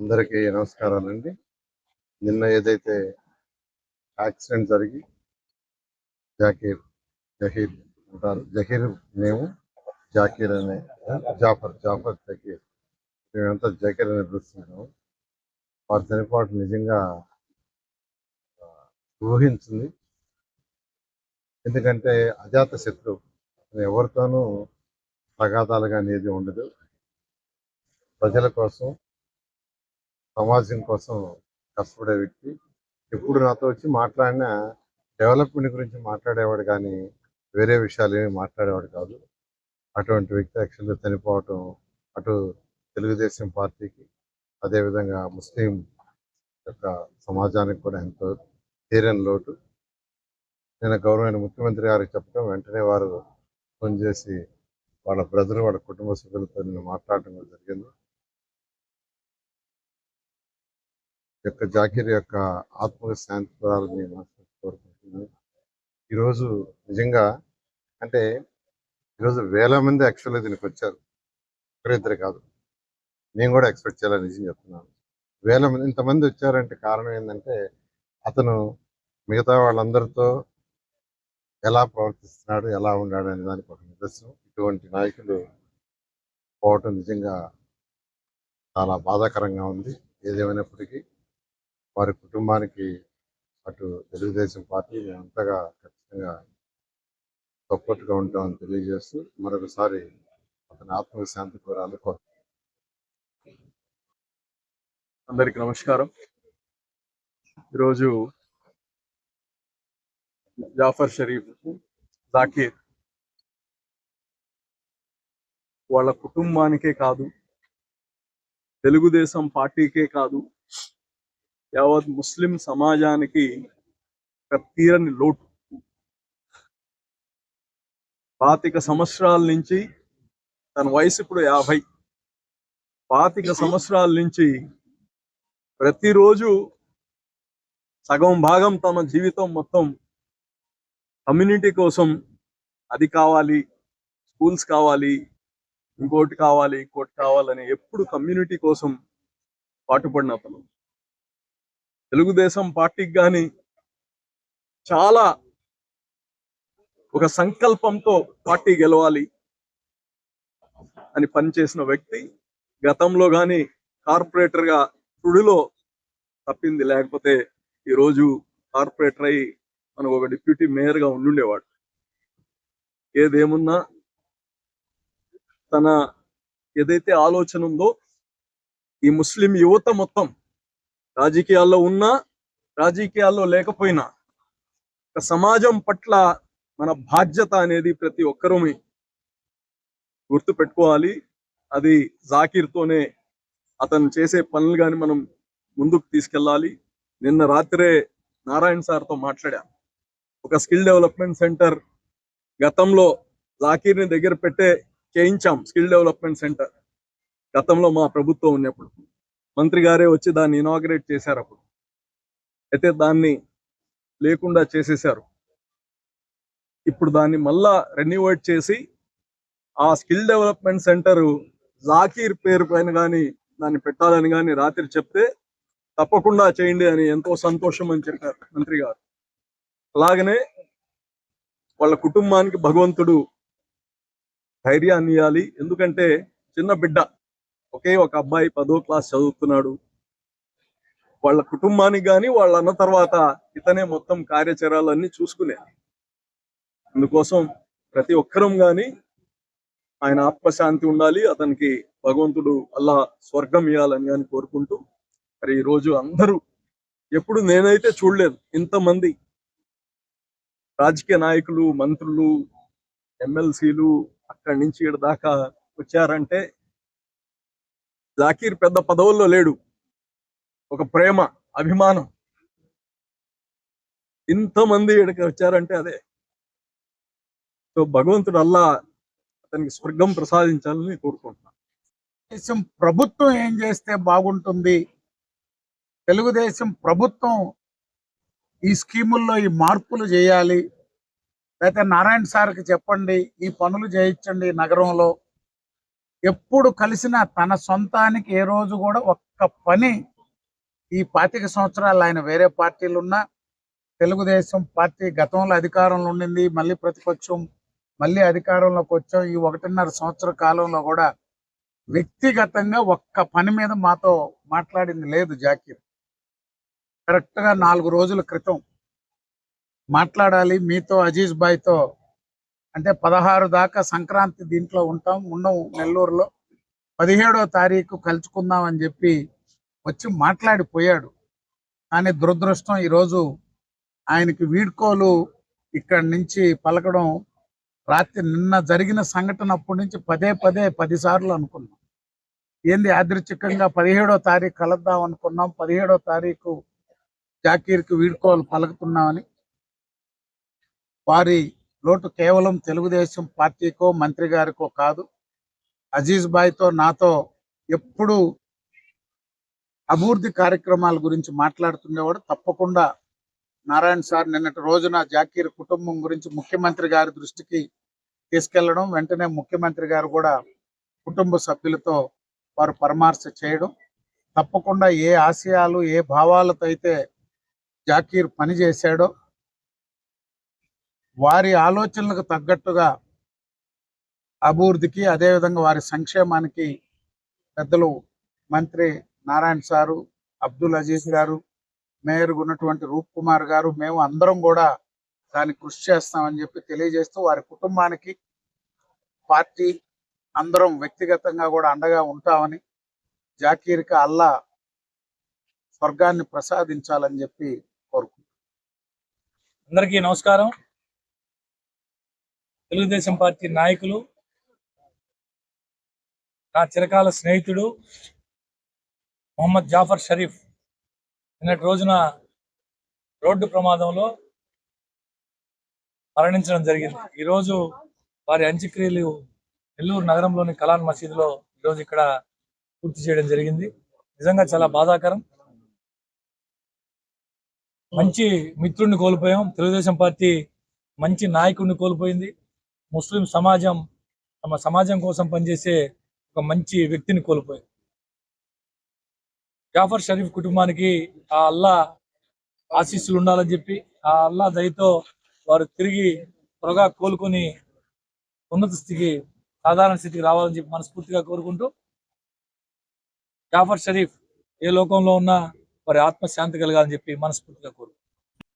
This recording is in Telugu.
అందరికీ నమస్కారాలండి. నిన్న ఏదైతే యాక్సిడెంట్ జరిగి జాకీర్ జహీర్ అంటారు జహీర్ మేము జాకీర్ అనే జాఫర్ జాఫర్ జకీర్ మేమంతా జకీర్ అని పిలుస్తున్నాము. వారి చనిపోవటం నిజంగా ఊహించింది. ఎందుకంటే అజాత శత్రువు ఎవరితోనూ ఎవరితోనూ కానీ అనేది ఉండదు. ప్రజల కోసం సమాజం కోసం కష్టపడే వ్యక్తి. ఎప్పుడు నాతో వచ్చి మాట్లాడినా డెవలప్మెంట్ గురించి మాట్లాడేవాడు కానీ వేరే విషయాలు ఏమి మాట్లాడేవాడు కాదు. అటువంటి వ్యక్తి యాక్చువల్గా చనిపోవటం అటు తెలుగుదేశం పార్టీకి అదేవిధంగా ముస్లిం యొక్క సమాజానికి కూడా ఎంతో తీరని లోటు. నేను గౌరవమైన ముఖ్యమంత్రి గారికి చెప్పడం వెంటనే వారు ఫోన్ చేసి వాళ్ళ బ్రదర్ వాళ్ళ కుటుంబ సభ్యులతో నేను మాట్లాడటం జరిగింది. యొక్క జాకీర్ యొక్క ఆత్మక శాంతి పదాలని కోరుకుంటున్నాను. ఈరోజు నిజంగా అంటే ఈరోజు వేల మంది యాక్చువల్గా దీనికి వచ్చారు. ఒకరిద్దరు కాదు. నేను కూడా ఎక్స్పెక్ట్ చేయాలని నిజం చెప్తున్నాను. వేల మంది ఇంతమంది వచ్చారంటే కారణం ఏంటంటే అతను మిగతా వాళ్ళందరితో ఎలా ప్రవర్తిస్తున్నాడు ఎలా ఉన్నాడు అనే దానికి ఒక నిదర్శనం. ఇటువంటి నాయకులు పోవటం నిజంగా చాలా బాధాకరంగా ఉంది. ఏదేమైనప్పటికీ వారి కుటుంబానికి అటు తెలుగుదేశం పార్టీ అంతగా ఖచ్చితంగా సపోర్ట్గా ఉంటామని తెలియజేస్తూ మరొకసారి అతని ఆత్మకు శాంతి కోరాలి. అందరికి నమస్కారం. ఈరోజు జాఫర్ షరీఫ్ జాకీర్ వాళ్ళ కుటుంబానికే కాదు తెలుగుదేశం పార్టీకే కాదు యావత్ ముస్లిం సమాజానికి తీరని లోటు. పాతిక సంవత్సరాల నుంచి తన వయసు ఇప్పుడు యాభై. పాతిక సంవత్సరాల నుంచి ప్రతిరోజు సగం భాగం తమ జీవితం మొత్తం కమ్యూనిటీ కోసం అది కావాలి స్కూల్స్ కావాలి ఇంకోటి కావాలి ఇంకోటి కావాలని ఎప్పుడు కమ్యూనిటీ కోసం పాటుపడిన అతను. తెలుగుదేశం పార్టీకి కానీ చాలా ఒక సంకల్పంతో పార్టీ గెలవాలి అని పనిచేసిన వ్యక్తి గతంలో కానీ కార్పొరేటర్గా తుడిలో తప్పింది. లేకపోతే ఈరోజు కార్పొరేటర్ అయి మనకు ఒక డిప్యూటీ మేయర్గా ఉండుండేవాడు. ఏదేమున్నా తన ఏదైతే ఆలోచన ఉందో ఈ ముస్లిం యువత మొత్తం రాజకీయాల్లో ఉన్నా రాజకీయాల్లో లేకపోయినా సమాజం పట్ల మన బాధ్యత అనేది ప్రతి ఒక్కరూ గుర్తు పెట్టుకోవాలి అది జాకీర్తోనే అతను చేసే పనులు కానీ మనం ముందుకు తీసుకెళ్ళాలి. నిన్న రాత్రే నారాయణ సార్తో మాట్లాడా. ఒక స్కిల్ డెవలప్మెంట్ సెంటర్ గతంలో జాకీర్ని దగ్గర పెట్టే చేయించాం స్కిల్ డెవలప్మెంట్ సెంటర్. గతంలో మా ప్రభుత్వం ఉన్నప్పుడు. మంత్రి గారే వచ్చి దాన్ని ఇనాగ్రేట్ చేశారు అప్పుడు. అయితే దాన్ని లేకుండా చేసేశారు. ఇప్పుడు దాన్ని మళ్ళా రెన్యువేట్ చేసి ఆ స్కిల్ డెవలప్మెంట్ సెంటర్ జాకీర్ పేరు పైన కానీ దాన్ని పెట్టాలని కానీ రాత్రి చెప్తే తప్పకుండా చేయండి అని ఎంతో సంతోషం అని చెప్పారు మంత్రి గారు. అలాగనే వాళ్ళ కుటుంబానికి భగవంతుడు ధైర్యాన్ని ఇవ్వాలి. ఎందుకంటే చిన్న బిడ్డ ఒకే ఒక అబ్బాయి పదో క్లాస్ చదువుతున్నాడు. వాళ్ళ కుటుంబానికి కానీ వాళ్ళ అన్న తర్వాత ఇతనే మొత్తం కార్యాచరాలన్నీ చూసుకునేది అందుకోసం ప్రతి ఒక్కరం కానీ ఆయన ఆత్మశాంతి ఉండాలి అతనికి భగవంతుడు అల్లా స్వర్గం ఇవ్వాలని కానీ కోరుకుంటూ మరి ఈ రోజు అందరూ ఎప్పుడు నేనైతే చూడలేదు ఇంతమంది రాజకీయ నాయకులు మంత్రులు ఎమ్మెల్సీలు అక్కడి నుంచి ఇక్కడ దాకా వచ్చారంటే జాకీర్ పెద్ద పదవుల్లో లేడు. ఒక ప్రేమ అభిమానం. ఇంతమంది ఇక్కడికి వచ్చారంటే అదే. సో భగవంతుడు అల్లా అతనికి స్వర్గం ప్రసాదించాలని కోరుకుంటున్నాను. దేశం ప్రభుత్వం ఏం చేస్తే బాగుంటుంది? తెలుగుదేశం ప్రభుత్వం ఈ స్కీముల్లో ఈ మార్పులు చేయాలి. లేకపోతే నారాయణ సార్కి చెప్పండి ఈ పనులు చేయించండి నగరంలో. ఎప్పుడు కలిసినా తన సొంతానికి ఏ రోజు కూడా ఒక్క పని ఈ పాతిక సంవత్సరాలు ఆయన వేరే పార్టీలు ఉన్నా తెలుగుదేశం పార్టీ గతంలో అధికారంలో ఉండింది మళ్ళీ ప్రతిపక్షం మళ్ళీ అధికారంలోకి వచ్చాం ఈ ఒకటిన్నర సంవత్సర కాలంలో కూడా వ్యక్తిగతంగా ఒక్క పని మీద మాతో మాట్లాడింది లేదు జాకీర్. కరెక్ట్గా నాలుగు రోజుల క్రితం మాట్లాడాలి మీతో అజీజ్ బాయ్తో అంటే పదహారు దాకా సంక్రాంతి దీంట్లో ఉంటాం. ఉన్నాం నెల్లూరులో. పదిహేడో తారీఖు కలుసుకుందాం అని చెప్పి వచ్చి మాట్లాడిపోయాడు. కానీ దురదృష్టం ఈరోజు ఆయనకి వీడ్కోలు ఇక్కడి నుంచి పలకడం రాత్రి నిన్న జరిగిన సంఘటన అప్పటి నుంచి పదే పదే పది సార్లు అనుకున్నాం. ఏంది యాదృచ్ఛికంగా పదిహేడో తారీఖు కలుద్దాం అనుకున్నాం. పదిహేడో తారీఖు జాకీర్కి వీడ్కోలు పలుకుతున్నామని. వారి లోటు కేవలం తెలుగుదేశం పార్టీకో మంత్రి గారికో కాదు. అజీజ్ బాయ్తో నాతో ఎప్పుడు అభివృద్ధి కార్యక్రమాల గురించి మాట్లాడుతుండేవాడు. తప్పకుండా నారాయణ సార్ నిన్నటి రోజున జాకీర్ కుటుంబం గురించి ముఖ్యమంత్రి గారి దృష్టికి తీసుకెళ్ళడం వెంటనే ముఖ్యమంత్రి గారు కూడా కుటుంబ సభ్యులతో వారు పరామర్శ చేయడం. తప్పకుండా ఏ ఆశయాలు ఏ భావాలతో అయితే జాకీర్ పనిచేశాడో వారి ఆలోచనలకు తగ్గట్టుగా అభివృద్ధికి అదేవిధంగా వారి సంక్షేమానికి పెద్దలు మంత్రి నారాయణ సారు అబ్దుల్ అజీజ్ గారు మేయర్ ఉన్నటువంటి రూప్ కుమార్ గారు మేము అందరం కూడా దాన్ని కృషి చేస్తామని చెప్పి తెలియజేస్తూ వారి కుటుంబానికి పార్టీ అందరం వ్యక్తిగతంగా కూడా అండగా ఉంటామని జాకీర్కి అల్లా స్వర్గాన్ని ప్రసాదించాలని చెప్పి కోరుకుంటున్నాం. అందరికీ నమస్కారం. తెలుగుదేశం పార్టీ నాయకులు నా చిరకాల స్నేహితుడు మొహమ్మద్ జాఫర్ షరీఫ్. నిన్నటి రోజున రోడ్డు ప్రమాదంలో మరణించడం జరిగింది. ఈరోజు వారి అంత్యక్రియలు నెల్లూరు నగరంలోని కలాన్ మసీదులో ఈరోజు ఇక్కడ పూర్తి చేయడం జరిగింది. నిజంగా చాలా బాధాకరం. మంచి మిత్రుడిని కోల్పోయాం. తెలుగుదేశం పార్టీ మంచి నాయకుడిని కోల్పోయింది. ముస్లిం సమాజం తమ సమాజం కోసం పనిచేసే ఒక మంచి వ్యక్తిని కోల్పోయింది జాఫర్ షరీఫ్ కుటుంబానికి ఆ అల్లా ఆశీస్సులు ఉండాలని చెప్పి ఆ అల్లా దయతో వారు తిరిగి త్వరగా కోలుకొని ఉన్నత స్థితికి సాధారణ స్థితికి రావాలని చెప్పి మనస్ఫూర్తిగా కోరుకుంటూ జాఫర్ షరీఫ్ ఏ లోకంలో ఉన్నా వారి ఆత్మశాంతి కలగాలని చెప్పి మనస్ఫూర్తిగా కోరుకుంటున్నాను.